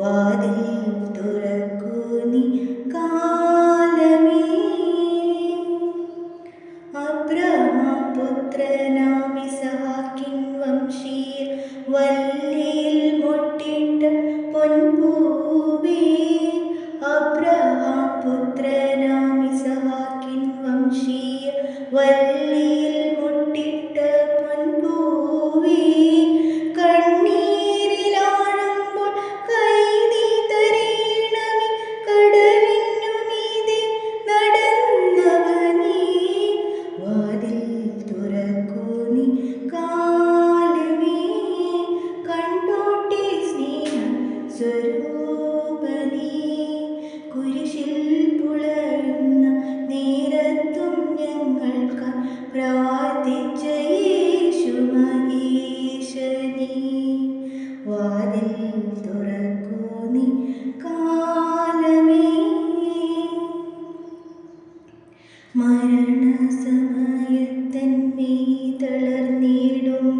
വാതിൽ ഞങ്ങൾക്ക് പ്രാർത്ഥിച്ച മീ തളർന്നിടും